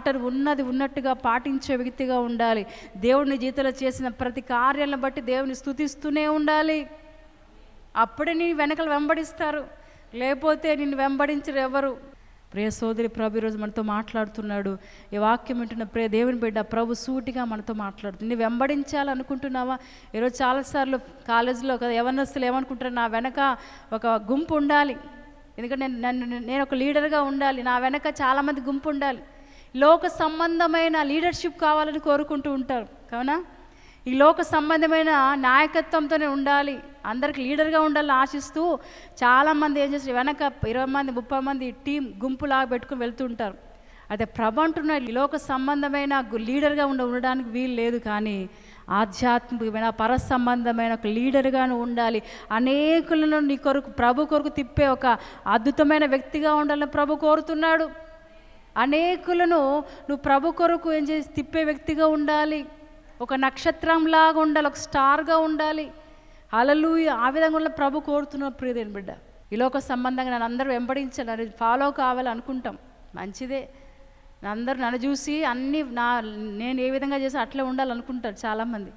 Water ఉన్నది ఉన్నట్టుగా పాటించే వ్యక్తిగా ఉండాలి. దేవుడిని జీతలో చేసిన ప్రతి కార్యాలను బట్టి దేవుని స్థుతిస్తూనే ఉండాలి. అప్పుడే నీ వెనకలు వెంబడిస్తారు. లేకపోతే నిన్ను వెంబడించరు ఎవరు. ప్రియ సోదరి ప్రభు ఈరోజు మనతో మాట్లాడుతున్నాడు. ఈ వాక్యం వింటున్న ప్రియ దేవుని బిడ్డ ప్రభు సూటిగా మనతో మాట్లాడుతుంది. నువ్వు వెంబడించాలనుకుంటున్నావా? ఈరోజు చాలాసార్లు కాలేజీలో కదా ఎవరినస్తులు ఏమనుకుంటారు? నా వెనక ఒక గుంపు ఉండాలి. ఎందుకంటే నేను నన్ను నేను ఒక లీడర్గా ఉండాలి. నా వెనక చాలామంది గుంపు ఉండాలి. లోక సంబంధమైన లీడర్షిప్ కావాలని కోరుకుంటూ ఉంటారు కావునా? ఈ లోక సంబంధమైన నాయకత్వంతోనే ఉండాలి. అందరికి లీడర్గా ఉండాలని ఆశిస్తూ చాలామంది ఏం చేస్తారు వెనక ఇరవై మంది ముప్పై మంది టీం గుంపులాగా పెట్టుకుని వెళ్తుంటారు. అయితే ప్రభ అంటున్న లోక సంబంధమైన లీడర్గా ఉండ ఉండడానికి వీలు లేదు కానీ ఆధ్యాత్మికమైన పర సంబంధమైన ఒక లీడర్గాను ఉండాలి. అనేకులను నీ కొరకు ప్రభు కొరకు తిప్పే ఒక అద్భుతమైన వ్యక్తిగా ఉండాలని ప్రభు కోరుతున్నాడు. అనేకులను నువ్వు ప్రభు కొరకు ఏం చేసి తిప్పే వ్యక్తిగా ఉండాలి. ఒక నక్షత్రంలాగా ఉండాలి ఒక స్టార్గా ఉండాలి. అలలు ఆ విధంగా ఉన్న ప్రభు కోరుతున్న ప్రియదేని బిడ్డ. ఈ లోక సంబంధంగా నన్ను అందరూ వెంబడించాలి నన్ను ఫాలో కావాలి అనుకుంటాం మంచిదే అందరూ నన్ను చూసి అన్నీ నా నేను ఏ విధంగా చేసి అట్లే ఉండాలనుకుంటారు చాలామంది.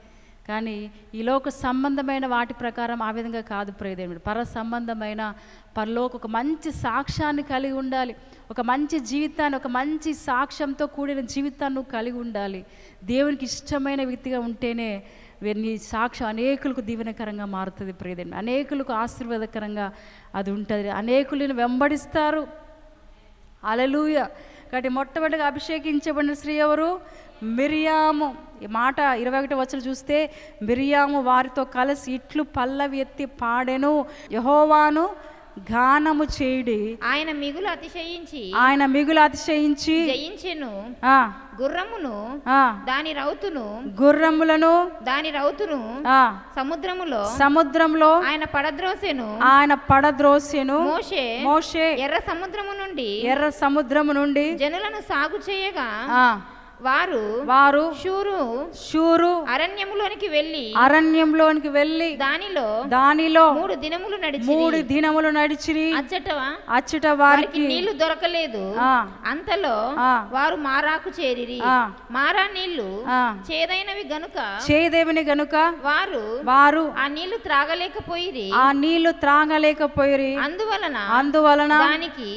కానీ ఈ లోక సంబంధమైన వాటి ప్రకారం ఆ విధంగా కాదు ప్రియదేవుడు పర సంబంధమైన పరలోకి ఒక మంచి సాక్ష్యాన్ని కలిగి ఉండాలి. ఒక మంచి జీవితాన్ని ఒక మంచి సాక్ష్యంతో కూడిన జీవితాన్ని కలిగి ఉండాలి. దేవునికి ఇష్టమైన వ్యక్తిగా ఉంటేనే నీ సాక్ష్యం అనేకులకు దీవెనకరంగా మారుతుంది ప్రియదేవుడు అనేకులకు ఆశీర్వాదకరంగా అది ఉంటుంది. అనేకులను వెంబడిస్తారు. అలలుయ కాబట్టి మొట్టమొదటిగా అభిషేకించబడిన స్త్రీ ఎవరు? మిరియాము. ఈ మాట ఇరవై ఒకటి వచ్చిన చూస్తే మిరియాము వారితో కలిసి ఇట్లు పల్లవి ఎత్తి పాడెను. యహోవాను గానము చేయుడి. ఆయన మిగులు అతిశయించి ఆయన మిగులు అతిశయించి జయించెను. ఆ, గుర్రమును ఆ, దాని రౌతును గుర్రములను దాని రౌతును ఆ, సముద్రములో సముద్రంలో ఆయన పడద్రోసెను. ఆయన పడద్రోసెను. మోషే మోషే ఎర్ర సముద్రము నుండి ఎర్ర సముద్రము నుండి జనులను సాగు చేయగా వారు వారు శూరు శూరు అరణ్యములోనికి వెళ్ళి అరణ్యంలోనికి వెళ్ళి దానిలో దానిలో మూడు దినములు నడిచి మూడు దినములు నడిచిరి. అచ్చట అచ్చుట వారికి నీళ్ళు దొరకలేదు. అంతలో. వారు మారాకు చేరిరి. మారా నీళ్ళు చేదైనవి గనుక చేయదేవిని గనుక వారు వారు ఆ నీళ్ళు త్రాగలేకపోయిరి. ఆ నీళ్ళు త్రాగలేకపోయిరి. అందువలన అందువలన దానికి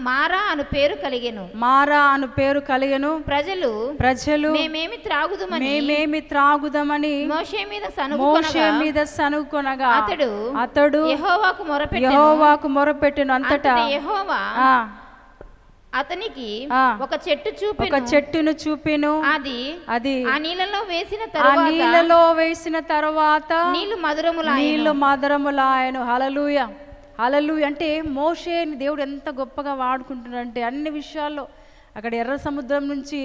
మారా అను పేరు కలిగెను. మారా అను పేరు కలిగెను. ప్రజలు ప్రజలు మేమేమి త్రాగుదుమని మేమేమి త్రాగుదామని మోషే మీద మోషే మీద సనుకొనగా అతడు అతడు యెహోవాకు మొరపెట్టెను. యహోవాకు మొరపెట్టెను అంతటా. యెహోవా ఆ, అతనికి ఆ. ఒక చెట్టు ఒక చూపెను చెట్టును చూపెను. అది అది ఆ నీళ్ళలో వేసిన ఆ తరువాత నీళ్ళలో వేసిన తర్వాత నీళ్ళు మధురములాయెను. నీళ్ళు మధురములాయను. హలలుయ హలలు అంటే మోషేని దేవుడు ఎంత గొప్పగా వాడుకుంటున్నాడంటే అన్ని విషయాల్లో అక్కడ ఎర్ర సముద్రం నుంచి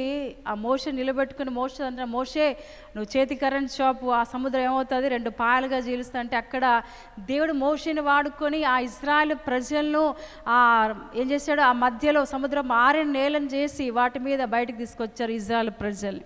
ఆ మోష నిలబెట్టుకుని మోషే అంటే మోషే నువ్వు చేతి కరెంట్ షాపు ఆ సముద్రం ఏమవుతుంది? రెండు పాయలుగా జీలుస్తా. అంటే అక్కడ దేవుడు మోషని వాడుకొని ఆ ఇజ్రాయెల్ ప్రజలను ఆ ఏం చేశాడు? ఆ మధ్యలో సముద్రం ఆరిన నేలను చేసి వాటి మీద బయటకు తీసుకొచ్చారు ఇజ్రాయల్ ప్రజల్ని.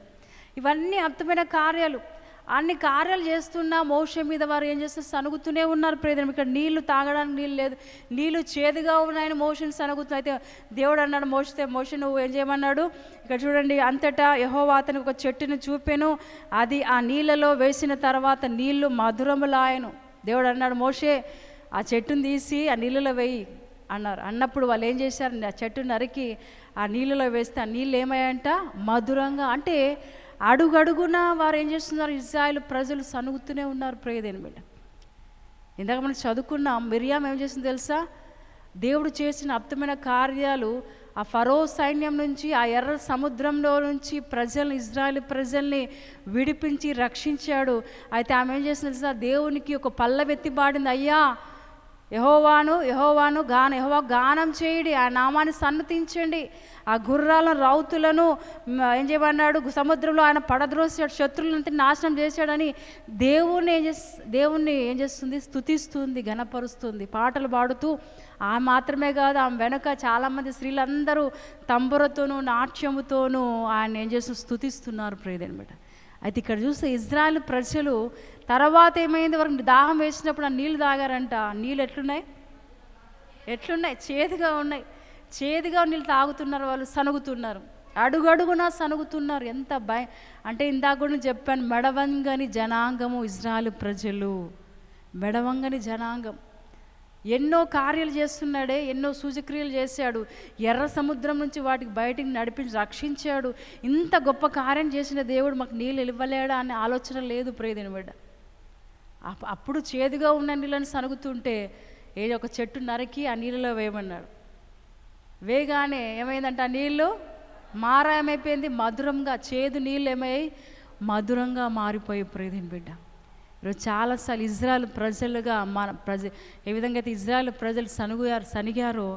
ఇవన్నీ అర్థమైన కార్యాలు. అన్ని కార్యాలు చేస్తున్నా మోష మీద వారు ఏం చేస్తారు? సనుగుతూనే ఉన్నారు ప్రేదం ఇక్కడ నీళ్ళు తాగడానికి నీళ్ళు లేదు. నీళ్ళు చేదుగా ఉన్నాయని మోషన్ సనుగుతున్నా అయితే దేవుడు అన్నాడు మోసితే మోష నువ్వు ఏం చేయమన్నాడు? ఇక్కడ చూడండి అంతటా యహోవా అతనికి ఒక చెట్టును చూపెను. అది ఆ నీళ్ళలో వేసిన తర్వాత నీళ్ళు మధురములాయను. దేవుడు అన్నాడు మోషే ఆ చెట్టును తీసి ఆ నీళ్ళలో వేయి. అన్నారు. అన్నప్పుడు వాళ్ళు ఏం చేశారు? ఆ చెట్టు నరికి ఆ నీళ్ళలో వేస్తే ఆ నీళ్ళు ఏమయ్యాయంట? మధురంగా. అంటే అడుగడుగున వారు ఏం చేస్తున్నారు? ఇజ్రాయిల్ ప్రజలు సనుగుతూనే ఉన్నారు ప్రేదేని బిడ్డ ఇందాక మనం చదువుకున్నాం మిరియాం ఏం చేసింది తెలుసా? దేవుడు చేసిన అర్థమైన కార్యాలు ఆ ఫరో సైన్యం నుంచి ఆ ఎర్ర సముద్రంలో నుంచి ప్రజల్ని ఇజ్రాయల్ ప్రజల్ని విడిపించి రక్షించాడు. అయితే ఆమె ఏం చేసింది తెలుసా? దేవునికి ఒక పల్లవెత్తి పాడింది అయ్యా యహోవాను యహోవాను గాన యహోవా గానం చేయండి ఆ నామాన్ని సన్నతించండి. ఆ గుర్రాలను రౌతులను ఏం చేయమన్నాడు సముద్రంలో ఆయన పడద్రోసాడు శత్రువులంతా నాశనం చేశాడని దేవుణ్ణి ఏం చేస్ దేవుణ్ణి ఏం చేస్తుంది? స్థుతిస్తుంది ఘనపరుస్తుంది. పాటలు పాడుతూ ఆ మాత్రమే కాదు ఆమె వెనుక చాలామంది స్త్రీలందరూ తంబురతోనూ నాట్యముతోనూ ఆయన ఏం చేస్తూ స్థుతిస్తున్నారు ప్రియదనమాట అయితే ఇక్కడ చూస్తే ఇజ్రాయెల్ ప్రజలు తర్వాత ఏమైంది? వరకు దాహం వేసినప్పుడు ఆ నీళ్ళు తాగారంట. నీళ్ళు ఎట్లున్నాయి? ఎట్లున్నాయి? చేదుగా ఉన్నాయి. చేదుగా నీళ్ళు తాగుతున్నారు వాళ్ళు సనుగుతున్నారు. అడుగడుగున సనుగుతున్నారు. ఎంత భయం అంటే ఇందాక కూడా చెప్పాను మెడవంగని జనాంగము ఇజ్రాయల్ ప్రజలు. మెడవంగని జనాంగం. ఎన్నో కార్యాలు చేస్తున్నాడే ఎన్నో సూచక్రియలు చేశాడు ఎర్ర సముద్రం నుంచి వాటికి బయటికి నడిపించి రక్షించాడు. ఇంత గొప్ప కార్యం చేసిన దేవుడు మాకు నీళ్ళు ఇవ్వలేడా అనే ఆలోచన లేదు ప్రేదిన బిడ్డ. అప్పుడు చేదుగా ఉన్న నీళ్ళని సనుగుతుంటే ఏదో ఒక చెట్టు నరికి ఆ నీళ్ళలో వేయమన్నాడు. వేగానే ఏమైందంటే ఆ నీళ్ళు మారాయమైపోయింది మధురంగా చేదు నీళ్ళు ఏమై మధురంగా మారిపోయి ప్రేదిన బిడ్డ. ఈరోజు చాలాసార్లు ఇజ్రాయల్ ప్రజలుగా మన ప్రజ ఏ విధంగా అయితే ఇజ్రాయల్ ప్రజలు సనుగుయారు సనిగారో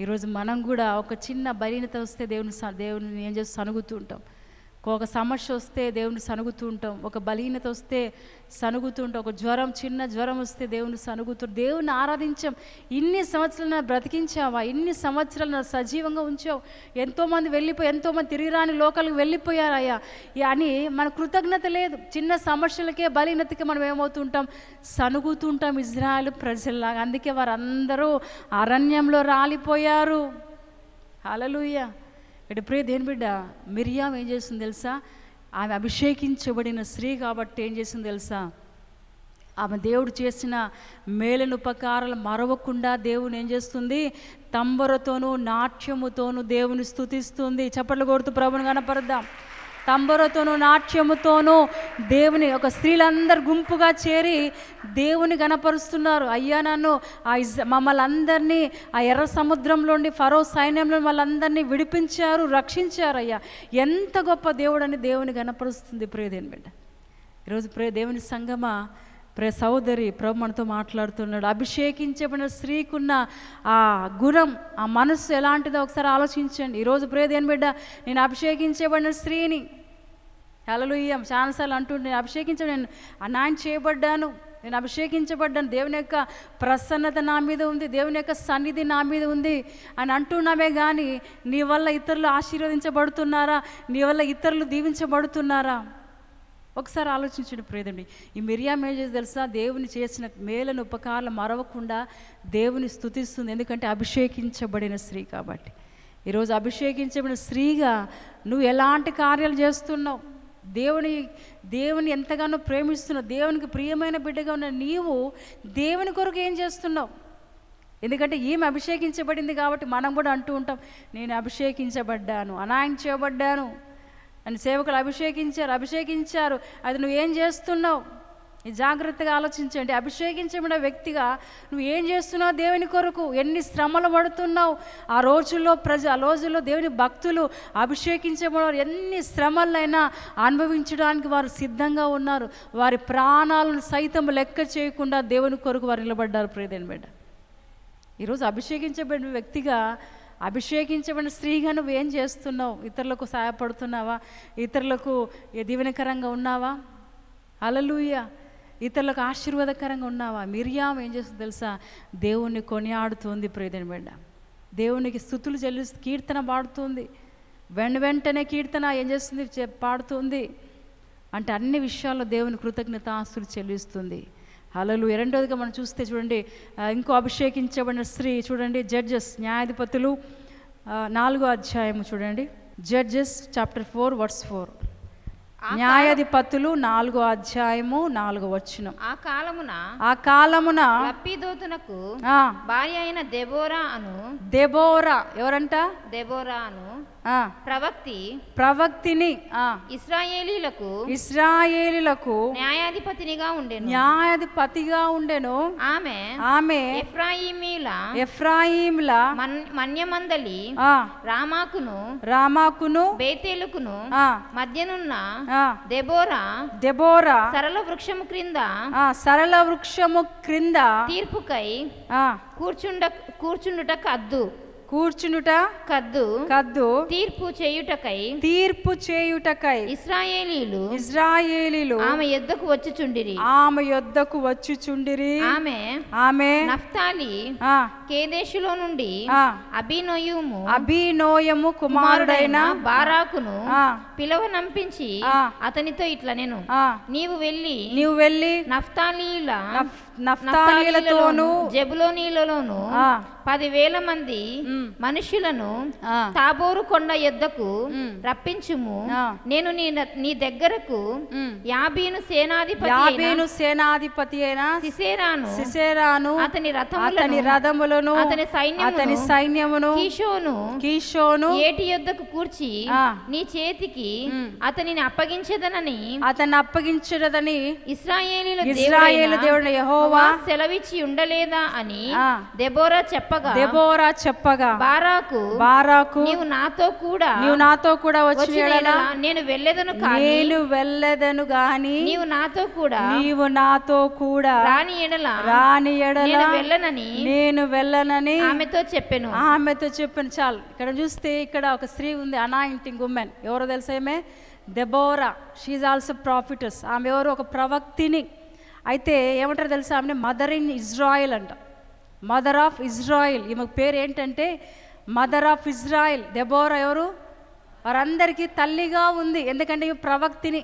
ఈరోజు మనం కూడా ఒక చిన్న బలీనత వస్తే దేవుని దేవుని ఏం చేసి సనుగుతూ ఉంటాం. ఒక సమస్య వస్తే దేవుని సనుగుతూ ఉంటాం ఒక బలహీనత వస్తే సనుగుతూ ఉంటాం ఒక జ్వరం చిన్న జ్వరం వస్తే దేవుని సనుగుతూ దేవుని ఆరాధించాం. ఇన్ని సంవత్సరాలు నా బ్రతికించావా? ఇన్ని సంవత్సరాలు నా సజీవంగా ఉంచావు? ఎంతోమంది వెళ్ళిపోయి ఎంతోమంది తిరిగి రాని లోకాలకు వెళ్ళిపోయారయ్యా. అని మన కృతజ్ఞత లేదు. చిన్న సమస్యలకే బలహీనతకి మనం ఏమవుతుంటాం? సనుగుతుంటాం ఇజ్రాయల్ ప్రజల్లాగా. అందుకే వారందరూ అరణ్యంలో రాలిపోయారు. హలలుయ్య ఇటు ప్రియ దేని బిడ్డ? మిరియాం ఏం చేసింది తెలుసా? ఆమె అభిషేకించబడిన స్త్రీ కాబట్టి ఏం చేసింది తెలుసా? ఆమె దేవుడు చేసిన మేలను ఉపకారాలు మరవకుండా దేవుని ఏం చేస్తుంది? తంబరతోనూ నాట్యముతోనూ దేవుని స్థుతిస్తుంది. చప్పట్లు కొడుతూ ప్రభుని కనపరుద్దాం తంబరతోనూ నాట్యముతోనూ దేవుని ఒక స్త్రీలందరూ గుంపుగా చేరి దేవుని గనపరుస్తున్నారు అయ్యా నన్ను ఆ ఇజ్ మమ్మల్ని అందరినీ ఆ ఎర్ర సముద్రంలోండి ఫరో సైన్యంలో వాళ్ళందరినీ విడిపించారు రక్షించారు అయ్యా. ఎంత గొప్ప దేవుడని దేవుని గనపరుస్తుంది ప్రియదేని బిడ్డ. ఈరోజు ప్రే దేవుని సంగమా ప్రే సోదరి ప్రభు మనతో మాట్లాడుతున్నాడు. అభిషేకించబడిన స్త్రీకున్న ఆ గుణం ఆ మనస్సు ఎలాంటిదో ఒకసారి ఆలోచించండి. ఈరోజు ప్రే దేని బిడ్డ నేను అభిషేకించబడిన స్త్రీని హలలుయ్యం చాలాసార్లు అంటుండే నేను అభిషేకించబడి నేను అనాయన చేయబడ్డాను నేను అభిషేకించబడ్డాను దేవుని యొక్క ప్రసన్నత నా మీద ఉంది దేవుని యొక్క సన్నిధి నా మీద ఉంది అని అంటున్నామే కానీ నీ వల్ల ఇతరులు ఆశీర్వదించబడుతున్నారా? నీ వల్ల ఇతరులు దీవించబడుతున్నారా? ఒకసారి ఆలోచించండి ప్రేదండి ఈ మిరియా ఏం తెలుసా? దేవుని చేసిన మేలను ఉపకారాలు మరవకుండా దేవుని స్థుతిస్తుంది ఎందుకంటే అభిషేకించబడిన స్త్రీ కాబట్టి. ఈరోజు అభిషేకించబడిన స్త్రీగా నువ్వు ఎలాంటి కార్యాలు చేస్తున్నావు? దేవుని దేవుని ఎంతగానో ప్రేమిస్తున్నావు. దేవునికి ప్రియమైన బిడ్డగా ఉన్న నీవు దేవుని కొరకు ఏం చేస్తున్నావు? ఎందుకంటే ఈమె అభిషేకించబడింది కాబట్టి మనం కూడా అంటూ ఉంటాం నేను అభిషేకించబడ్డాను అనాయం చేయబడ్డాను అని సేవకులు అభిషేకించారు అభిషేకించారు. అది నువ్వేం చేస్తున్నావు? జాగ్రత్తగా ఆలోచించండి. అభిషేకించబడిన వ్యక్తిగా నువ్వు ఏం చేస్తున్నావు దేవుని కొరకు? ఎన్ని శ్రమలు పడుతున్నావు? ఆ రోజుల్లో ప్రజ ఆ రోజుల్లో దేవుని భక్తులు అభిషేకించబడిన ఎన్ని శ్రమలైనా అనుభవించడానికి వారు సిద్ధంగా ఉన్నారు. వారి ప్రాణాలను సైతం లెక్క చేయకుండా దేవుని కొరకు వారు నిలబడ్డారు. ప్రియదేని బిడ్డ ఈరోజు అభిషేకించబడిన వ్యక్తిగా అభిషేకించబడిన స్త్రీగా నువ్వు ఏం చేస్తున్నావు? ఇతరులకు సహాయపడుతున్నావా? ఇతరులకు దీవెనకరంగా ఉన్నావా? అలలుయ ఇతరులకు ఆశీర్వాదకరంగా ఉన్నావా? మిరియాం ఏం చేస్తుంది తెలుసా? దేవుణ్ణి కొనియాడుతుంది ప్రియదని బిడ్డ. దేవునికి స్థుతులు చెల్లిస్తూ కీర్తన పాడుతుంది. వెంట వెంటనే కీర్తన ఏం చేస్తుంది? పాడుతుంది. అంటే అన్ని విషయాల్లో దేవుని కృతజ్ఞత ఆస్తులు చెల్లిస్తుంది. హలలు రెండోదిగా మనం చూస్తే చూడండి ఇంకో అభిషేకించబడిన స్త్రీ చూడండి జడ్జెస్ న్యాయాధిపతులు నాలుగో అధ్యాయము చూడండి judges chapter four verse four. న్యాయాధిపతులు నాలుగో అధ్యాయము నాలుగో వచనం. ఆ కాలమున ఆ కాలమున లప్పిదోతునకు భార్య అయిన దెబోరా అను దెబోరా ఎవరంట? దెబోరా అను ప్రవక్తి ప్రవక్తిని ఆ, ఇస్రాయేలీలకు ఇస్రాయేలులకు న్యాయాధిపతినిగా ఉండెను. న్యాయాధిపతిగా ఉండెను. ఆమె ఆమె ఎఫ్రాయిమీల ఎఫ్రాయిముల మన్ మన్యమందలి ఆ, రామాకును రామాకును బేతేలుకును ఆ, మధ్యనున్న ఆ, దెబోరా దెబోరా సరళ వృక్షము క్రింద ఆ, సరళ వృక్షము క్రింద తీర్పుకై ఆ, కూర్చుండ కూర్చుండుట కద్దు. కూర్చునుట కద్దు కద్దు తీర్పు చేయుటకై తీర్పు చేయుటకై ఇస్రాయేలీలు ఇజ్రాయేలీలు ఆమె యుద్ధకు వచ్చుచుండిరి ఆమె యొద్దకు వచ్చుచుండిరి ఆమె ఆమె నఫ్తాలి ఆ, కేదేశులో నుండి ఆ, అభినోయుము అభినోయము కుమారుడైన బారాకును ఆ, పిలవనంపించి ఆ. అతనితో ఇట్లా నేను ఆ, నీవు వెళ్ళి నీవు వెళ్ళి నఫ్తాలీల నఫ్- నఫ్తాలీలతోను జబులోనీలలోను పదివేల మంది. మనుషులను తాబోరు కొండ యొద్దకు. రప్పించుము. నేను నీ న- దగ్గరకు. యాబీను సేనాధిపతి యాబేను సేనాధిపతి అయిన సిసేరాను సిసేరాను అతని అతని రథములను రథములను అతని సైన్యమును, అతని సైన్యమును కీషోను కీషోను ఏటి యొద్దకు కూర్చి. నీ చేతికి. అతనిని అప్పగించదనని అతన్ని అప్పగించడదని ఇస్రాయేలీల ఇజ్రాయేలు దేవుడు యెహోవా సెలవిచ్చి ఉండలేదా అని. దెబోరా చెప్పగా దెబోరా చెప్పగా బారాకు బారాకు నీవు నాతో కూడా నీవు నాతో కూడా యెడల నేను వెళ్ళేదను కానీ నేను వెళ్ళదను గాని నీవు నాతో కూడా నీవు నాతో కూడా రాని ఎడల? రాని ఎడల? నేను వెళ్ళనని నేను వెళ్ళనని ఆమెతో చెప్పెను. ఆమెతో చెప్పాను. చాలు. ఇక్కడ చూస్తే ఇక్కడ ఒక స్త్రీ ఉంది అనాయింటింగ్ ఉమెన్ ఎవరో తెలుసా ఏమే దెబోరా. షీజ్ ఆల్సో ప్రాఫిటర్స్ ఆమె ఎవరు? ఒక ప్రవక్తిని. అయితే ఏమంటారు తెలుసా? ఆమె మదర్ ఇన్ ఇజ్రాయిల్ అంట. మదర్ ఆఫ్ ఇజ్రాయిల్ ఈమె పేరు ఏంటంటే మదర్ ఆఫ్ ఇజ్రాయిల్ దెబోరా ఎవరు? వారందరికీ తల్లిగా ఉంది. ఎందుకంటే ఈ ప్రవక్తిని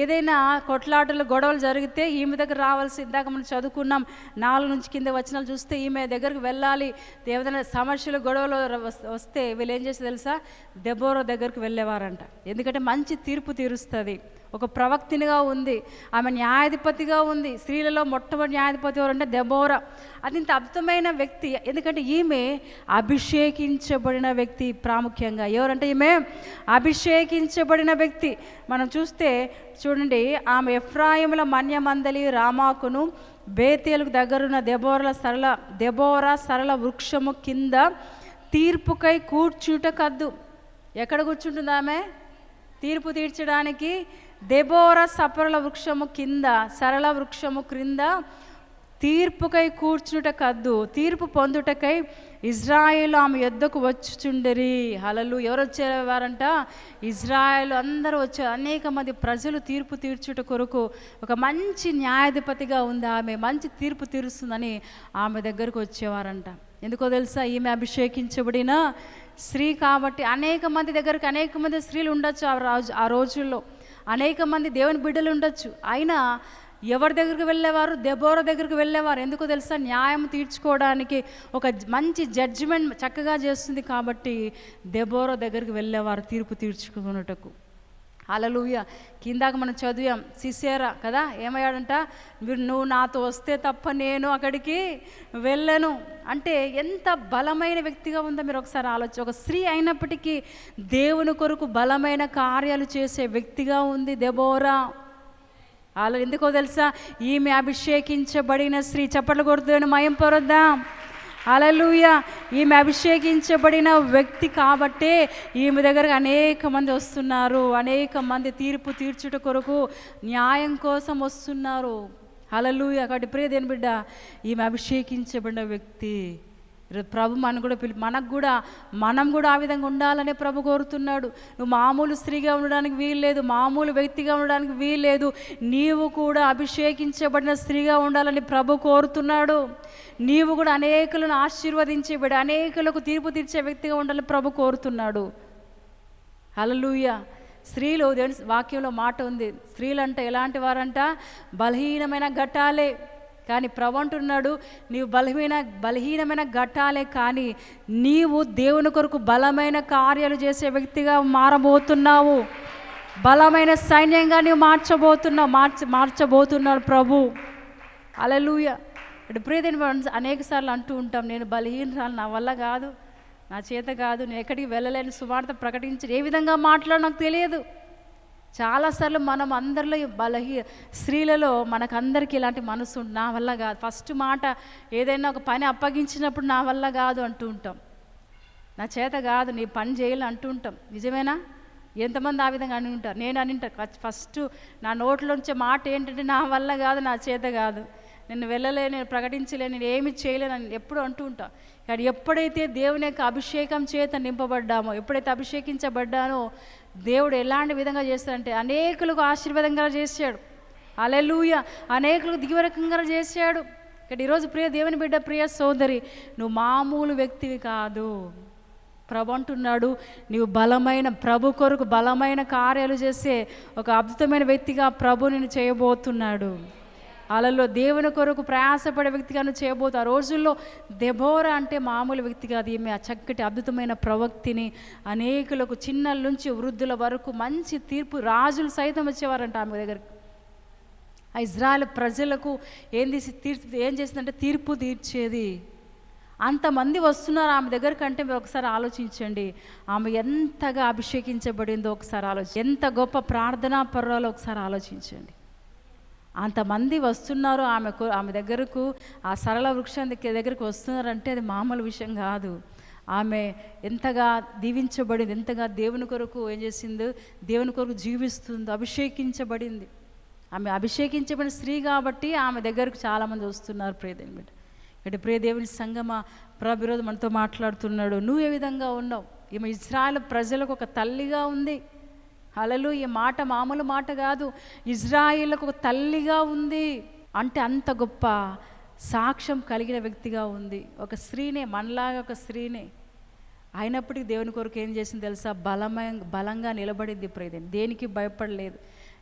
ఏదైనా కొట్లాటలు గొడవలు జరిగితే ఈమె దగ్గర రావాల్సి ఇందాక మనం చదువుకున్నాం. నాలుగు నుంచి కింద వచనాలు చూస్తే ఈమె దగ్గరకు వెళ్ళాలి. ఏదైనా సమస్యలు గొడవలు వస్తే వీళ్ళు ఏం చేసి తెలుసా? దెబోరో దగ్గరకు వెళ్ళేవారంట. ఎందుకంటే మంచి తీర్పు తీరుస్తుంది. ఒక ప్రవక్తినిగా ఉంది ఆమె న్యాయాధిపతిగా ఉంది స్త్రీలలో మొట్టమొదటి న్యాయాధిపతి ఎవరంటే దెబోరా అది ఇంత అద్భుతమైన వ్యక్తి ఎందుకంటే ఈమె అభిషేకించబడిన వ్యక్తి ప్రాముఖ్యంగా. ఎవరంటే ఈమె? అభిషేకించబడిన వ్యక్తి. మనం చూస్తే చూడండి ఆమె ఎఫ్రాయిముల మన్యమందలి రామాకును బేతేలకు దగ్గరున్న దెబోరల సరళ దెబోరా సరళ వృక్షము కింద తీర్పుకై కూర్చుట కద్దు ఎక్కడ కూర్చుంటుంది ఆమె? తీర్పు తీర్చడానికి దెబోర సపరల వృక్షము కింద సరళ వృక్షము క్రింద తీర్పుకై కూర్చుటకద్దు తీర్పు పొందుటకై ఇజ్రాయేల్ ఆమె యొద్దకు వచ్చుచుండరి. హలలు ఎవరు వచ్చేవారంట ఇజ్రాయేల్ అందరూ వచ్చారు. అనేక మంది ప్రజలు తీర్పు తీర్చుట కొరకు ఒక మంచి న్యాయాధిపతిగా ఉంది ఆమె. మంచి తీర్పు తీరుస్తుందని ఆమె దగ్గరకు వచ్చేవారంట. ఎందుకో తెలుసా? ఈమె అభిషేకించబడిన స్త్రీ కాబట్టి అనేక మంది దగ్గరికి అనేక మంది స్త్రీలు ఉండొచ్చు ఆ రోజు ఆ రోజుల్లో. అనేక మంది దేవుని బిడ్డలు ఉండొచ్చు. అయినా ఎవరి దగ్గరికి వెళ్ళేవారు? దెబోర దగ్గరికి వెళ్ళేవారు. ఎందుకో తెలుసా? న్యాయం తీర్చుకోవడానికి ఒక మంచి జడ్జిమెంట్ చక్కగా చేస్తుంది కాబట్టి దెబోర దగ్గరికి వెళ్ళేవారు తీర్పు తీర్చుకున్నటకు. అలలుయ కిందాక మనం చదివాం సిసేరా కదా ఏమయ్యాడంట? మీరు నువ్వు నాతో వస్తే తప్ప నేను అక్కడికి వెళ్ళను. అంటే ఎంత బలమైన వ్యక్తిగా ఉందో మీరు ఒకసారి ఆలోచన ఒక స్త్రీ అయినప్పటికీ దేవుని కొరకు బలమైన కార్యాలు చేసే వ్యక్తిగా ఉంది దెబోరా అలా ఎందుకో తెలుసా? ఈమె అభిషేకించబడిన స్త్రీ. చప్పట్లు కొడుతూ మయం పొరుద్దాం. అలలుయ ఈమె అభిషేకించబడిన వ్యక్తి కాబట్టే ఈమె దగ్గరకు అనేక మంది వస్తున్నారు. అనేక మంది తీర్పు తీర్చుట కొరకు న్యాయం కోసం వస్తున్నారు. అలలుయ కాబట్టి ప్రియ దేని బిడ్డ ఈమె అభిషేకించబడిన వ్యక్తి. ప్రభు మనం కూడా పిలి మనకు కూడా మనం కూడా ఆ విధంగా ఉండాలనే ప్రభు కోరుతున్నాడు. నువ్వు మామూలు స్త్రీగా ఉండడానికి వీల్లేదు మామూలు వ్యక్తిగా ఉండడానికి వీల్లేదు. నీవు కూడా అభిషేకించబడిన స్త్రీగా ఉండాలని ప్రభు కోరుతున్నాడు. నీవు కూడా అనేకులను ఆశీర్వదించే అనేకులకు తీర్పు తీర్చే వ్యక్తిగా ఉండాలని ప్రభు కోరుతున్నాడు. హలలుయ స్త్రీలు దేవుని వాక్యంలో మాట ఉంది. స్త్రీలంట ఎలాంటి వారంట? బలహీనమైన ఘట్టాలే కానీ ప్రభు అంటున్నాడు నీవు బలహీన బలహీనమైన ఘట్టాలే కానీ నీవు దేవుని కొరకు బలమైన కార్యాలు చేసే వ్యక్తిగా మారబోతున్నావు. బలమైన సైన్యంగా నీవు మార్చబోతున్నావు మార్చ మార్చబోతున్నాడు ప్రభు. అలలుయ ఇప్పుడు అనేక సార్లు అంటూ ఉంటాం నేను బలహీనరాలు నా వల్ల కాదు నా చేత కాదు నేను ఎక్కడికి వెళ్ళలేని సువార్త ప్రకటించి ఏ విధంగా మాట్లాడో నాకు తెలియదు. చాలాసార్లు మనం అందరిలో బలహీ స్త్రీలలో మనకందరికీ ఇలాంటి మనసు నా వల్ల కాదు. ఫస్ట్ మాట ఏదైనా ఒక పని అప్పగించినప్పుడు నా వల్ల కాదు అంటూ ఉంటాం. నా చేత కాదు నీ పని చేయాలి అంటూ ఉంటాం. నిజమేనా? ఎంతమంది ఆ విధంగా అని ఉంటారు? నేను అని ఉంటాను ఫస్ట్ నా నోట్లోంచే మాట ఏంటంటే నా వల్ల కాదు నా చేత కాదు. నేను వెళ్ళలే నేను ప్రకటించలే నేను ఏమి చేయలేను అని ఎప్పుడు అంటూ ఉంటాను కానీ ఎప్పుడైతే దేవుని యొక్క అభిషేకం చేత నింపబడ్డామో ఎప్పుడైతే అభిషేకించబడ్డానో దేవుడు ఎలాంటి విధంగా చేస్తాడంటే అనేకులకు ఆశీర్వాదంగా చేశాడు. అలెలుయ అనేకులకు దిగివరకంగా చేశాడు. ఇక్కడ ఈరోజు ప్రియ దేవుని బిడ్డ ప్రియ సోదరి నువ్వు మామూలు వ్యక్తివి కాదు. ప్రభు అంటున్నాడు నీవు బలమైన ప్రభు కొరకు బలమైన కార్యాలు చేసే ఒక అద్భుతమైన వ్యక్తిగా ప్రభు నేను చేయబోతున్నాడు. అలలో దేవుని కొరకు ప్రయాసపడే వ్యక్తిగా చేయబోతు ఆ రోజుల్లో దెబోరా అంటే మామూలు వ్యక్తి కాదు. ఈమె ఆ చక్కటి అద్భుతమైన ప్రవక్తిని అనేకులకు చిన్నల నుంచి వృద్ధుల వరకు మంచి తీర్పు రాజులు సైతం వచ్చేవారంట ఆమె దగ్గరికి ఆ ఇజ్రాయల్ ప్రజలకు ఏం తీసి తీర్పు ఏం చేసిందంటే తీర్పు తీర్చేది. అంతమంది వస్తున్నారు ఆమె దగ్గర కంటే మీరు ఒకసారి ఆలోచించండి. ఆమె ఎంతగా అభిషేకించబడిందో ఒకసారి ఆలోచి ఎంత గొప్ప ప్రార్థనా పర్వాలో ఒకసారి ఆలోచించండి. అంతమంది వస్తున్నారు ఆమెకు ఆమె దగ్గరకు ఆ సరళ వృక్షం దగ్గరకు వస్తున్నారంటే అది మామూలు విషయం కాదు. ఆమె ఎంతగా దీవించబడింది ఎంతగా దేవుని కొరకు ఏం చేసిందో దేవుని కొరకు జీవిస్తుందో అభిషేకించబడింది. ఆమె అభిషేకించబడిన స్త్రీ కాబట్టి ఆమె దగ్గరకు చాలామంది వస్తున్నారు ప్రియదేవి బిడ్డ. ఇక్కడ ప్రియదేవుని సంగమ ప్రభు ఈరోజు మనతో మాట్లాడుతున్నాడు. నువ్వు ఏ విధంగా ఉన్నావు? ఈమె ఇజ్రాయల్ ప్రజలకు ఒక తల్లిగా ఉంది. అలలు ఈ మాట మామూలు మాట కాదు. ఇజ్రాయిల్కు ఒక తల్లిగా ఉంది. అంటే అంత గొప్ప సాక్ష్యం కలిగిన వ్యక్తిగా ఉంది. ఒక స్త్రీనే మనలాగా ఒక స్త్రీనే. అయినప్పటికీ దేవుని కొరకు ఏం చేసింది తెలుసా? బలమైన బలంగా నిలబడింది ప్రియదేని దేనికి భయపడలేదు.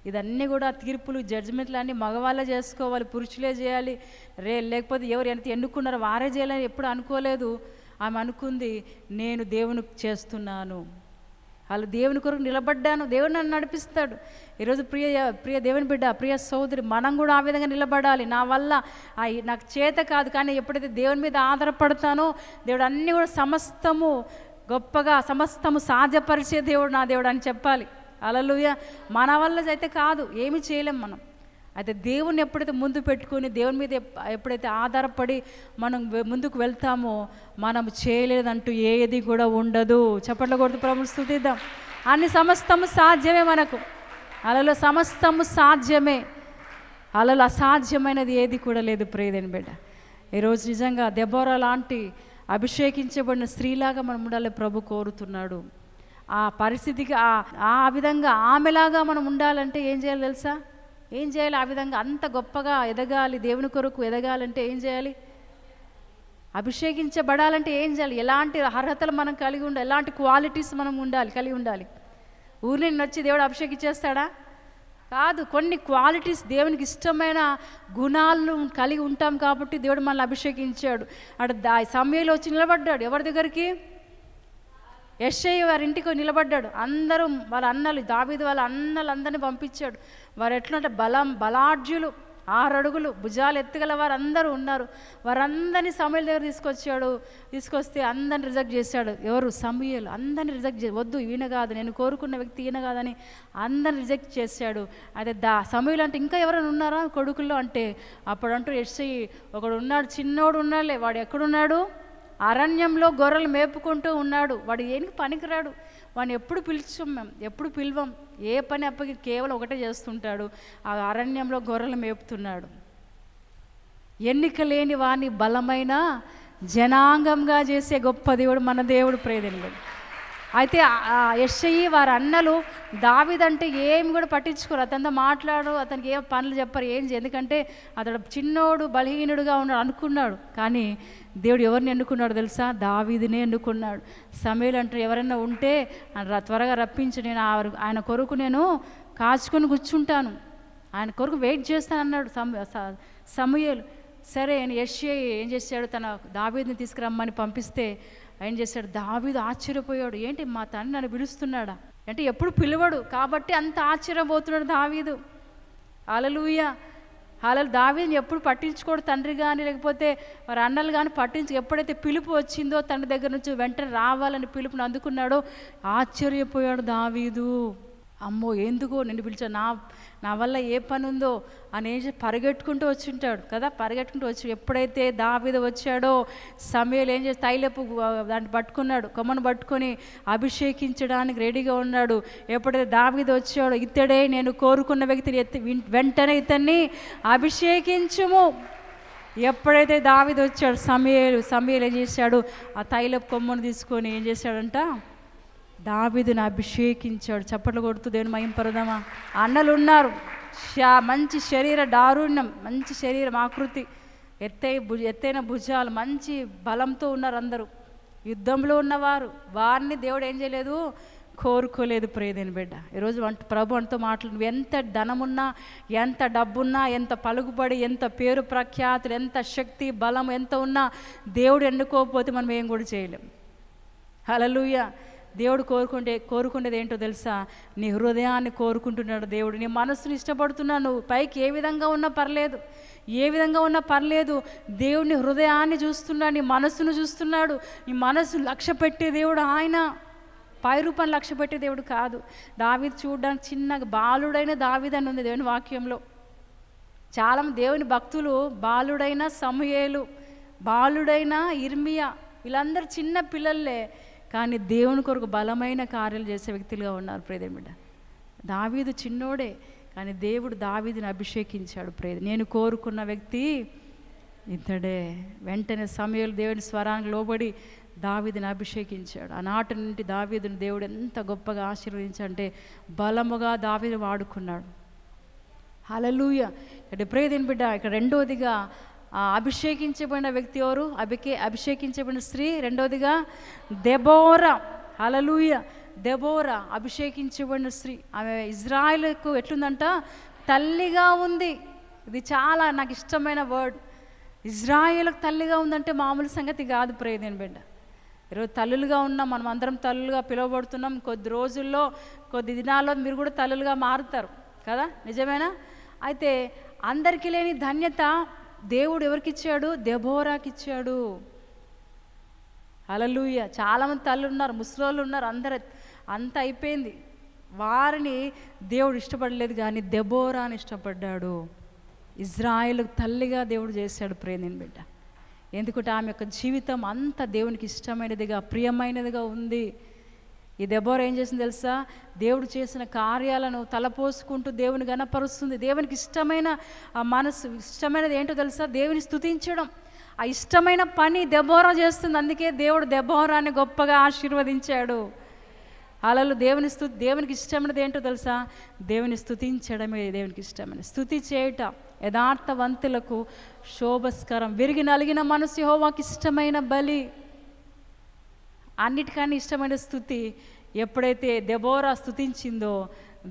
ఇదన్నీ కూడా తీర్పులు జడ్జిమెంట్లు అన్నీ మగవాళ్ళే చేసుకోవాలి పురుషులే చేయాలి. రే లేకపోతే ఎవరు ఎంత ఎన్నుకున్నారో వారే చేయాలని ఎప్పుడు అనుకోలేదు. ఆమె అనుకుంది నేను దేవునికి చేస్తున్నాను. వాళ్ళు దేవుని కొరకు నిలబడ్డాను. దేవుడు నన్ను నడిపిస్తాడు. ఈరోజు ప్రియ ప్రియ దేవుని బిడ్డ ప్రియ సోదరి మనం కూడా ఆ విధంగా నిలబడాలి. నా వల్ల నాకు చేత కాదు కానీ ఎప్పుడైతే దేవుని మీద ఆధారపడతానో దేవుడు అన్నీ కూడా సమస్తము గొప్పగా సమస్తము సాధ్యపరిచే దేవుడు నా దేవుడు అని చెప్పాలి. అలలుయ మన వల్ల అయితే కాదు. ఏమి చేయలేం మనం. అయితే దేవుని ఎప్పుడైతే ముందు పెట్టుకొని దేవుని మీద ఎప్పుడైతే ఆధారపడి మనం ముందుకు వెళ్తామో మనం చేయలేదంటూ ఏది కూడా ఉండదు. చప్పట్ల కొడుతూ ప్రభు స్థుతిద్దాం అన్ని సమస్తము సాధ్యమే మనకు. అలలో సమస్తము సాధ్యమే. అలలో అసాధ్యమైనది ఏది కూడా లేదు ప్రియదేని బిడ్డ. ఈరోజు నిజంగా దెబోరా లాంటి అభిషేకించబడిన స్త్రీలాగా మనం ఉండాలి ప్రభు కోరుతున్నాడు. ఆ పరిస్థితికి ఆ ఆ విధంగా ఆమెలాగా మనం ఉండాలంటే ఏం చేయాలి తెలుసా? ఏం చేయాలి? ఆ విధంగా అంత గొప్పగా ఎదగాలి దేవుని కొరకు ఎదగాలంటే ఏం చేయాలి? అభిషేకించబడాలంటే ఏం చేయాలి? ఎలాంటి అర్హతలు మనం కలిగి ఉండాలి ఎలాంటి క్వాలిటీస్ మనం ఉండాలి కలిగి ఉండాలి? ఊరిని నచ్చి వచ్చి దేవుడు అభిషేకించేస్తాడా? కాదు కొన్ని క్వాలిటీస్ దేవునికి ఇష్టమైన గుణాలను కలిగి ఉంటాం కాబట్టి దేవుడు మనల్ని అభిషేకించాడు. అటు దా సమయంలో వచ్చి నిలబడ్డాడు. ఎవరి దగ్గరికి? యశ్ఐ వారి ఇంటికి నిలబడ్డాడు. అందరూ వాళ్ళ అన్నలు దావీదు వాళ్ళ అన్నలు అందరినీ పంపించాడు. వారు ఎట్లుంటే బలం బలాఢ్యులు ఆరడుగులు భుజాలు ఎత్తుగల వారు అందరూ ఉన్నారు. వారందరినీ సమయల దగ్గర తీసుకొచ్చాడు. తీసుకొస్తే అందరిని రిజెక్ట్ చేశాడు. ఎవరు? సమయలు. అందరిని రిజెక్ట్ చే వద్దు ఈయన కాదు నేను కోరుకున్న వ్యక్తి ఈయన కాదని అందరిని రిజెక్ట్ చేశాడు. అయితే దా సమయలు అంటే ఇంకా ఎవరైనా ఉన్నారా? కొడుకుల్లో అంటే అప్పుడంటూ ఎస్ఐ ఒకడు ఉన్నాడు చిన్నోడు ఉన్నాడులే. వాడు ఎక్కడున్నాడు? అరణ్యంలో గొర్రెలు మేపుకుంటూ ఉన్నాడు. వాడు ఏనికి పనికిరాడు? వాడిని ఎప్పుడు పిలిచాం మేము ఎప్పుడు పిలవం? ఏ పని అప్పకి కేవలం ఒకటే చేస్తుంటాడు. ఆ అరణ్యంలో గొర్రెలు మేపుతున్నాడు. ఎన్నిక లేని వాని బలమైన జనాంగంగా చేసే గొప్ప దేవుడు మన దేవుడు ప్రేదనుడు అయితే యశ్ఐ వారి అన్నలు దావిదంటే ఏమి కూడా పట్టించుకోరు. అతనితో మాట్లాడు అతనికి ఏం పనులు చెప్పరు ఏం ఎందుకంటే అతడు చిన్నోడు బలహీనుడుగా ఉన్నాడు అనుకున్నాడు. కానీ దేవుడు ఎవరిని ఎన్నుకున్నాడు తెలుసా? దావీదినే ఎన్నుకున్నాడు. సమయలు అంటే ఎవరైనా ఉంటే ఆయన త్వరగా రప్పించి నేను ఆ- ఆయన కొరకు నేను కాచుకొని కూర్చుంటాను. ఆయన కొరకు వెయిట్ చేస్తాను అన్నాడు సమ సరే ఆయన యశ్య ఏం చేశాడు? తన దావీదిని తీసుకురమ్మని పంపిస్తే ఆయన చేశాడు. దావీదు ఆశ్చర్యపోయాడు. ఏంటి మా తండ్రి నన్ను పిలుస్తున్నాడా? అంటే ఎప్పుడు పిలవడు కాబట్టి అంత ఆశ్చర్యపోతున్నాడు దావీదు. అలలుయ అలలు దావీని ఎప్పుడు పట్టించుకోడు తండ్రి కానీ లేకపోతే వారి అన్నలు కానీ పట్టించు ఎప్పుడైతే పిలుపు వచ్చిందో తండ్రి దగ్గర నుంచి వెంటనే రావాలని పిలుపుని అందుకున్నాడో ఆశ్చర్యపోయాడు దావీదు. అమ్మో ఎందుకో నిన్ను పిలిచా నా నా వల్ల ఏ పని ఉందో అనేసి పరిగెట్టుకుంటూ వచ్చింటాడు కదా? పరిగెట్టుకుంటూ వచ్చి ఎప్పుడైతే దావీద వచ్చాడో సమయంలో ఏం చేసి తైలపు దాన్ని పట్టుకున్నాడు కొమ్మను పట్టుకొని అభిషేకించడానికి రెడీగా ఉన్నాడు. ఎప్పుడైతే దావీద వచ్చాడో ఇతడే నేను కోరుకున్న వ్యక్తిని ఎత్తి వెంటనే ఇతన్ని అభిషేకించుము. ఎప్పుడైతే దావీదు వచ్చాడు సమయలు సమయలు ఏం చేశాడు? ఆ తైలపు కొమ్మను తీసుకొని ఏం చేశాడంట? దావీదుని అభిషేకించాడు. చప్పట్లు కొడుతూ దేవుని మహింపరదామా అన్నలు ఉన్నారు శా- మంచి శరీర దారుణ్యం మంచి శరీరం ఆకృతి. ఎత్తై భుజ ఎత్తైన భుజాలు మంచి బలంతో ఉన్నారు అందరూ. యుద్ధంలో ఉన్నవారు. వారిని దేవుడు ఏం చేయలేదు? కోరుకోలేదు ప్రియదేని బిడ్డ. ఈరోజు వంట ప్రభు అంటూ మాటలు ఎంత ధనమున్నా ఎంత డబ్బున్నా ఎంత పలుకుబడి ఎంత పేరు ప్రఖ్యాతులు ఎంత శక్తి బలం ఎంత ఉన్నా దేవుడు ఎన్నుకోకపోతే మనం ఏం కూడా చేయలేం. హలలుయ దేవుడు కోరుకుంటే కోరుకునేది ఏంటో తెలుసా? నీ హృదయాన్ని కోరుకుంటున్నాడు దేవుడు. నీ మనస్సును ఇష్టపడుతున్నాను. నువ్వు పైకి ఏ విధంగా ఉన్నా పర్లేదు. ఏ విధంగా ఉన్నా పర్లేదు. దేవుని హృదయాన్ని చూస్తున్నాడు నీ మనస్సును చూస్తున్నాడు. నీ మనస్సు లక్ష్య పెట్టే దేవుడు ఆయన. పై రూపాన్ని లక్ష్య పెట్టే దేవుడు కాదు. దావిది చూడడానికి చిన్న బాలుడైన దావిది అని ఉంది దేవుని వాక్యంలో. చాలా దేవుని భక్తులు బాలుడైన సమయేలు బాలుడైన ఇర్మియా వీళ్ళందరూ చిన్న పిల్లలే. కానీ దేవుని కొరకు బలమైన కార్యాలు చేసే వ్యక్తులుగా ఉన్నారు ప్రేదేమి బిడ్డ. దావీదు చిన్నోడే కానీ దేవుడు దావీదుని అభిషేకించాడు ప్రేద నేను కోరుకున్న వ్యక్తి ఇతడే. వెంటనే సమయంలో దేవుని స్వరానికి లోబడి దావీదుని అభిషేకించాడు. ఆనాటి నుండి దావీదుని దేవుడు ఎంత గొప్పగా ఆశీర్వదించంటే బలముగా దావీదు వాడుకున్నాడు. హలలుయ ఇక్కడ ప్రేదిని బిడ్డ ఇక్కడ రెండోదిగా అభిషేకించబడిన వ్యక్తి ఎవరు? అభికే అభిషేకించబడిన స్త్రీ. రెండవదిగా దెబోరా. హలలుయ దెబోరా అభిషేకించబడిన స్త్రీ. ఆమె ఇజ్రాయిల్కు ఎట్లుందంట? తల్లిగా ఉంది. ఇది చాలా నాకు ఇష్టమైన వర్డ్. ఇజ్రాయేల్కు తల్లిగా ఉందంటే మామూలు సంగతి కాదు ప్రేదేని బిడ్డ. ఈరోజు తల్లులుగా ఉన్నాం మనం అందరం తల్లులుగా పిలువబడుతున్నాం. కొద్ది రోజుల్లో కొద్ది దినాల్లో మీరు కూడా తల్లులుగా మారుతారు. కదా? నిజమేనా? అయితే అందరికీ లేని ధన్యత దేవుడు ఎవరికి ఇచ్చాడు దెబోరాకి ఇచ్చాడు అలలుయ చాలామంది తల్లు ఉన్నారు ముసలోళ్ళు ఉన్నారు అందరు అంత అయిపోయింది. వారిని దేవుడు ఇష్టపడలేదు కానీ దెబోరాని ఇష్టపడ్డాడు. ఇజ్రాయిల్ తల్లిగా దేవుడు చేశాడు ప్రేమిని బిడ్డ. ఎందుకంటే ఆమె యొక్క జీవితం అంత దేవునికి ఇష్టమైనదిగా ప్రియమైనదిగా ఉంది. ఈ దెబ్బోర ఏం చేసింది తెలుసా? దేవుడు చేసిన కార్యాలను తలపోసుకుంటూ దేవుని గనపరుస్తుంది దేవునికి ఇష్టమైన ఆ మనసు ఇష్టమైనది ఏంటో తెలుసా? దేవుని స్థుతించడం ఆ ఇష్టమైన పని దెబ్బోరా చేస్తుంది. అందుకే దేవుడు దెబ్బోరాన్ని గొప్పగా ఆశీర్వదించాడు. అలలు దేవుని స్తు దేవునికి ఇష్టమైనది ఏంటో తెలుసా? దేవుని స్థుతించడమే దేవునికి ఇష్టమైన స్థుతి చేయట యథార్థవంతులకు శోభస్కరం. విరిగి నలిగిన మనసు హోవాకి ఇష్టమైన బలి. అన్నిటికన్నా ఇష్టమైన స్థుతి ఎప్పుడైతే దెబోరా స్థుతించిందో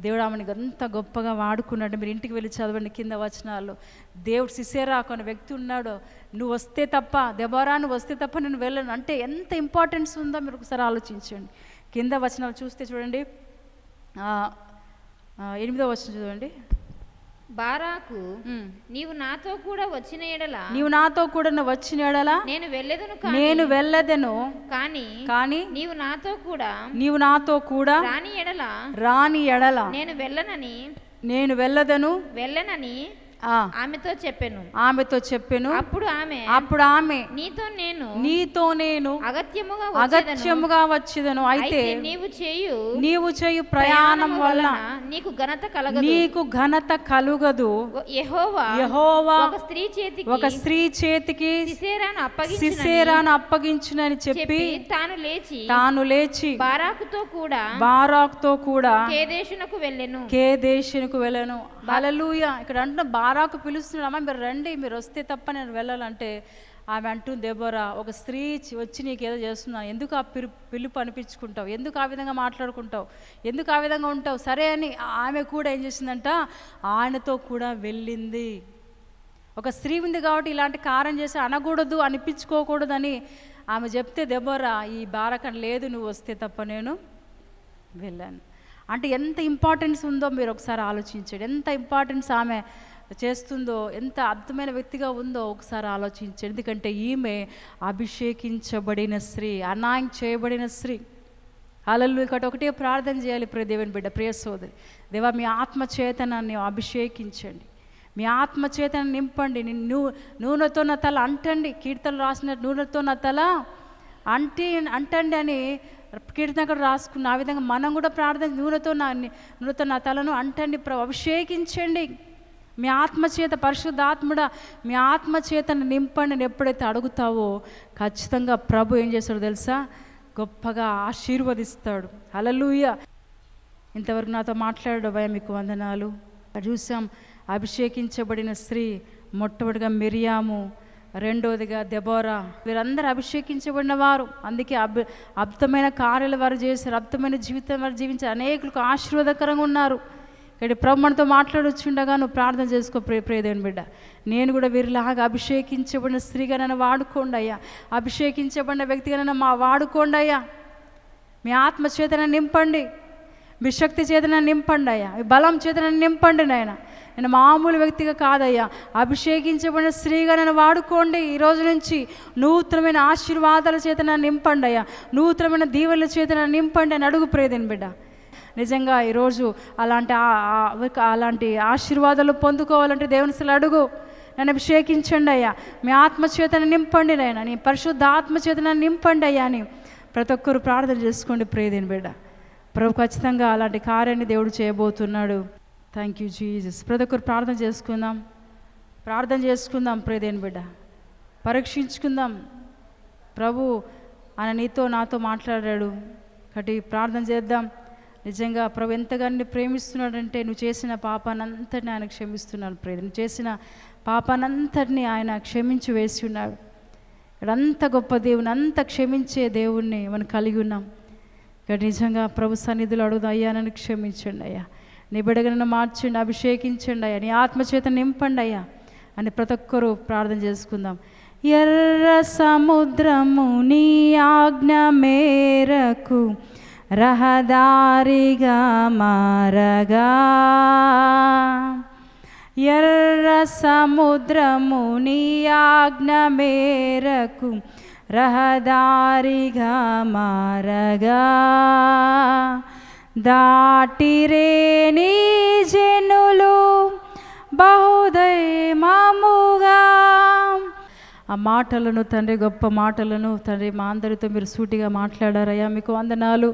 దేవుడు ఆమెను అంత గొప్పగా వాడుకున్నాడు. మీరు ఇంటికి వెళ్ళి చదవండి కింద వచనాలు. దేవుడు సిసేరా కొన్ని వ్యక్తి ఉన్నాడు. నువ్వు వస్తే తప్ప దెబోరా నువ్వు వస్తే తప్ప నేను వెళ్ళను. అంటే ఎంత ఇంపార్టెన్స్ ఉందో మీరు ఒకసారి ఆలోచించండి. కింద వచనాలు చూస్తే చూడండి. ఎనిమిదో వచనం చూడండి. బారాకు. నీవు నాతో కూడా వచ్చిన ఎడల నీవు నాతో కూడా వచ్చిన ఎడలా నేను వెళ్ళేదను కానీ నేను వెళ్ళదను కానీ కానీ నీవు నాతో కూడా నీవు నాతో కూడా రాని ఎడల రాని ఎడల నేను వెళ్ళనని నేను వెళ్ళదను వెళ్ళనని ఆమెతో చెప్పాను. ఆమెతో చెప్పెను. అప్పుడు ఆమె అప్పుడు ఆమె నీతో నేను నీతో నేను అగత్యముగా. అగత్యముగా వచ్చేదను. అయితే నీవు చేయు నీవు చేయు ప్రయాణం వల్ల నీకు ఘనత కలగదు. నీకు ఘనత కలుగదు. యెహోవా యహోవా ఒక స్త్రీ చేతికి ఒక స్త్రీ చేతికి సిసేరాను అప్పగించి సిసేరాను అప్పగించునని చెప్పి తాను లేచి తాను లేచి బారాకుతో కూడా బారాక్తో కూడా కేదేశునకు వెళ్ళెను. కే దేశునికి వెళ్ళను. హలలుయ ఇక్కడ అంటున్న బారాకు పిలుస్తున్నాడు అమ్మ మీరు రండి మీరు వస్తే తప్ప నేను వెళ్ళాలంటే ఆమె అంటుంది దెబోరా ఒక స్త్రీ వచ్చి నీకు ఏదో చేస్తున్నాను. ఎందుకు ఆ పిలు పిలుపు అనిపించుకుంటావు? ఎందుకు ఆ విధంగా మాట్లాడుకుంటావు? ఎందుకు ఆ విధంగా ఉంటావు? సరే అని ఆమె కూడా ఏం చేసిందంట ఆయనతో కూడా వెళ్ళింది. ఒక స్త్రీ ఉంది కాబట్టి ఇలాంటి కారం చేసి అనకూడదు అనిపించుకోకూడదని ఆమె చెప్తే దెబ్బరా ఈ బారకం లేదు నువ్వు వస్తే తప్ప నేను వెళ్ళాను. అంటే ఎంత ఇంపార్టెన్స్ ఉందో మీరు ఒకసారి ఆలోచించండి. ఎంత ఇంపార్టెన్స్ ఆమె చేస్తుందో ఎంత అద్భుతమైన వ్యక్తిగా ఉందో ఒకసారి ఆలోచించండి. ఎందుకంటే ఈమె అభిషేకించబడిన స్త్రీ అనాయం చేయబడిన స్త్రీ. అలల్లు ఇక్కడ ఒకటే ప్రార్థన చేయాలి ప్రియ దేవుని బిడ్డ ప్రియ సోదరి. దేవా మీ ఆత్మ చేతనాన్ని అభిషేకించండి. మీ ఆత్మచేతన నింపండి. ని- నూ నూనెతో నా తల అంటండి. కీర్తనలు రాసిన నూనెతో నా తల అంటే అంటండి అని కీర్తన కూడా రాసుకున్న ఆ విధంగా మనం కూడా ప్రార్థన నూనెతో నా నూనెతో నా తలను అంటండి అభిషేకించండి. మీ ఆత్మచేత పరిశుద్ధాత్ముడ మీ ఆత్మచేతను నింపండి అని ఎప్పుడైతే అడుగుతావో ఖచ్చితంగా ప్రభు ఏం చేస్తాడో తెలుసా? గొప్పగా ఆశీర్వదిస్తాడు. అలలుయ ఇంతవరకు నాతో మాట్లాడడం భయ మీకు వందనాలు. చూసాం అభిషేకించబడిన స్త్రీ మొట్టమొదటిగా మిరియాము రెండోదిగా దెబోరా. వీరందరూ అభిషేకించబడిన వారు. అందుకే అబ్ అబ్దమైన కార్యాలు వారు చేశారు. అద్భుతమైన జీవితం వారు జీవించారు. అనేకులకు ఆశీర్వాదకరంగా ఉన్నారు. ఇక్కడ ప్రభు మనతో మాట్లాడొచ్చుండగా నువ్వు ప్రార్థన చేసుకో ప్రే ప్రియదేవుని బిడ్డ. నేను కూడా వీరిలాగా అభిషేకించబడిన స్త్రీగా నన్ను వాడుకోండి అయ్యా. అభిషేకించబడిన వ్యక్తిగా నన్ను మా వాడుకోండి అయ్యా. మీ ఆత్మ చేతన నింపండి. మీ శక్తి చేతన నింపండి అయ్యా. మీ బలం చేతన నింపండి నాయన. నేను మామూలు వ్యక్తిగా కాదయ్యా. అభిషేకించబడిన స్త్రీగా నన్ను వాడుకోండి. ఈ రోజు నుంచి నూతనమైన ఆశీర్వాదాల చేతన నింపండి అయ్యా. నూతనమైన దీవెల చేత నన్ను నింపండి అని అడుగు ప్రేదని బిడ్డ. నిజంగా ఈరోజు అలాంటి అలాంటి ఆశీర్వాదాలు పొందుకోవాలంటే దేవుని అసలు అడుగు. నన్ను అభిషేకించండి అయ్యా. మీ ఆత్మచేతన నింపండి నాయన. నీ పరిశుద్ధ ఆత్మచేతన నింపండి అయ్యా అని ప్రతి ఒక్కరు ప్రార్థన చేసుకోండి ప్రేదేని బిడ్డ. ప్రభు ఖచ్చితంగా అలాంటి కార్యాన్ని దేవుడు చేయబోతున్నాడు. థ్యాంక్ యూ జీజస్ ప్రతి ఒక్కరు ప్రార్థన చేసుకుందాం. ప్రార్థన చేసుకుందాం ప్రేదేని బిడ్డ. పరీక్షించుకుందాం. ప్రభు ఆయన నీతో నాతో మాట్లాడాడు. కాబట్టి ప్రార్థన చేద్దాం. నిజంగా ప్రభు ఎంతగా ప్రేమిస్తున్నాడంటే నువ్వు చేసిన పాపానంతటిని ఆయన క్షమిస్తున్నాడు ప్రేద నువ్వు చేసిన పాపానంతటిని ఆయన క్షమించి వేసి ఉన్నాడు. ఇక్కడ అంత గొప్ప దేవుని అంత క్షమించే దేవుణ్ణి మనం కలిగి ఉన్నాం. ఇక్కడ నిజంగా ప్రభు సన్నిధిలో అడుగుదా అయ్యా నన్ను క్షమించండి అయ్యా. నీ బిడగలను మార్చండి అభిషేకించండి అయ్యా. నీ ఆత్మచేత నింపండి అయ్యా అని ప్రతి ఒక్కరూ ప్రార్థన చేసుకుందాం. ఎర్ర సముద్రము నీ ఆజ్ఞ మేరకు రహదారిగా మారగా. ఎర్ర సముద్రము నీ ఆజ్ఞ మేరకు రహదారిగా మారగా. దాటిరేని జనులు బహుదయమాముగా ఆ మాటలను తండ్రి గొప్ప మాటలను తండ్రి మా అందరితో మీరు సూటిగా మాట్లాడారయ్యా. మీకు వందనాలు.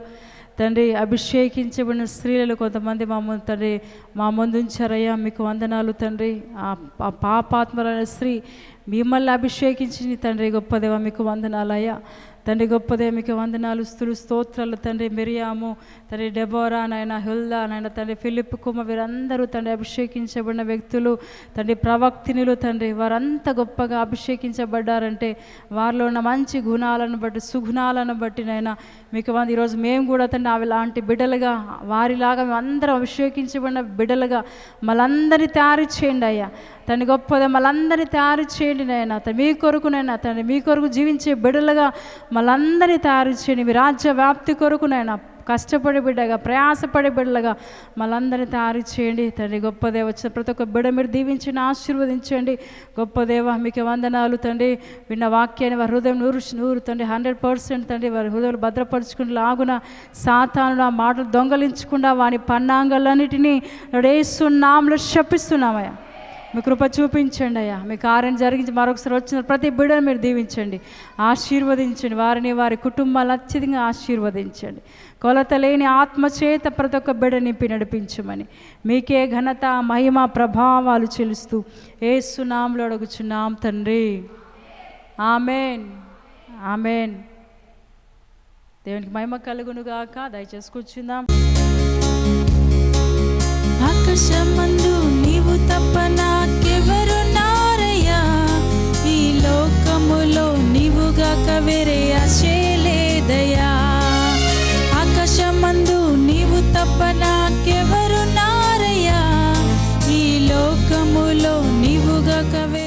తండ్రి అభిషేకించబడిన స్త్రీలలో కొంతమంది మా ముందు తండ్రి మా ముందు ఉంచారయ్యా. మీకు వందనాలు తండ్రి. ఆ ఆ పాపాత్మలైన స్త్రీ మిమ్మల్ని అభిషేకించింది తండ్రి గొప్పదేవా మీకు వందనాలయ్యా. తండ్రి గొప్పదే మీకు వందనాలు స్థులు స్తోత్రాలు. తండ్రి మిరియాము తండ్రి డెబోరా నాయన హుల్దా నాయన తండ్రి ఫిలిప్ కుమ వీరందరూ తండ్రి అభిషేకించబడిన వ్యక్తులు తండ్రి ప్రవక్తినులు తండ్రి వారంతా గొప్పగా అభిషేకించబడ్డారంటే వారిలో ఉన్న మంచి గుణాలను బట్టి సుగుణాలను బట్టి నైనా మీకు వంద ఈరోజు మేము కూడా తండ్రి అవి లాంటి బిడ్డలుగా వారిలాగా మేము అందరం అభిషేకించబడిన బిడ్డలుగా మళ్ళందరినీ తయారు చేయండి అయ్యా. తను గొప్పదే మళ్ళందరినీ తయారు చేయండి నాయన. తండ్రి మీ కొరకునైనా తండ్రి మీ కొరకు జీవించే బిడ్డలుగా మళ్ళందరినీ తయారు చేయండి. మీ రాజ్య వ్యాప్తి కొరకునైనా కష్టపడి బిడ్డగా ప్రయాసపడి బిడ్డలుగా మళ్ళందరినీ తయారు చేయండి. తండ్రి గొప్ప దేవ వచ్చిన ప్రతి ఒక్క బిడ్డ మీరు దీవించండి ఆశీర్వదించండి. గొప్ప దేవ మీకు వందనాలు తండ్రి. విన్న వాక్యాన్ని వారి హృదయం నూరు నూరు తండ్రి. హండ్రెడ్ పర్సెంట్ తండ్రి వారి హృదయాలు భద్రపరుచుకుని లాగున సాతాను ఆ మాటలు దొంగలించకుండా వాని పన్నాంగాలన్నిటినీ నామలో శపిస్తున్నామయ్యా. మీ కృప చూపించండి అయ్యా. మీ కార్యం జరిగించి మరొకసారి వచ్చిన ప్రతి బిడ్డను మీరు దీవించండి. ఆశీర్వదించండి. వారిని వారి కుటుంబాలు అత్యధికంగా ఆశీర్వదించండి. కొలత లేని ఆత్మచేత ప్రతి ఒక్క బిడ నింపి నడిపించమని మీకే ఘనత మహిమ ప్రభావాలు చెలుస్తూ ఏసునాంలో అడుగుచున్నాం తండ్రి. ఆమెన్. ఆమెన్. దేవునికి మహిమ కలుగునుగాక. దయచేసి కూర్చుందాం. ఆకాశమందు నీవు తప్ప నాకెవరున్నారయ్యా ఈ లోకములో నీవుగాక వేరే ఆశలేదయా ఆకాశమందు నీవు తప్ప నాకెవరున్నారయ్యా ఈ లోకములో నీవుగాక వేరే